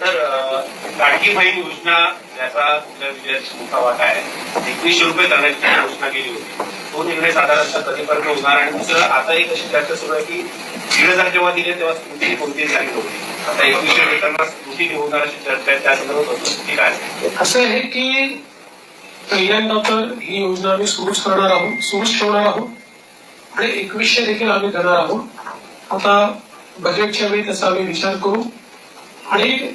तर अं, लाडकी बहीण योजना याचा मोठा वाटा आहे. एकवीसशे रुपये करण्याची घोषणा केली होती. तो निर्णय साधारणतः कधीपर्यंत होणार आणि दुसरं आता एक अशी चर्चा सुरू आहे की दीड हजार जेव्हा दिले तेव्हा स्मृती कोणतीही झाली नव्हती. आता एकवीसशे देताना स्मृती होणार अशी चर्चा आहे. त्या संदर्भात काय असं आहे की पहिल्यांदा तर ही योजना आम्ही सुरूच करणार आहोत सुरूच ठेवणार आहोत. आणि एकवीसशे देखील आम्ही करणार आहोत. आता बजेटच्या वेळी त्याचा आम्ही विचार करू. आणि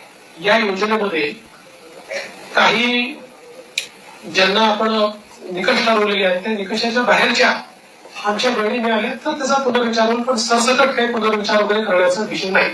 या योजनेमध्ये काही ज्यांना आपण निकष ठरवलेले आहेत त्या निकषाच्या बाहेरच्या आमच्या बहिणी मिळाल्या तर त्याचा पुनर्विचार पण सरसकट काही पुनर्विचार वगैरे करण्याचा विषय नाही.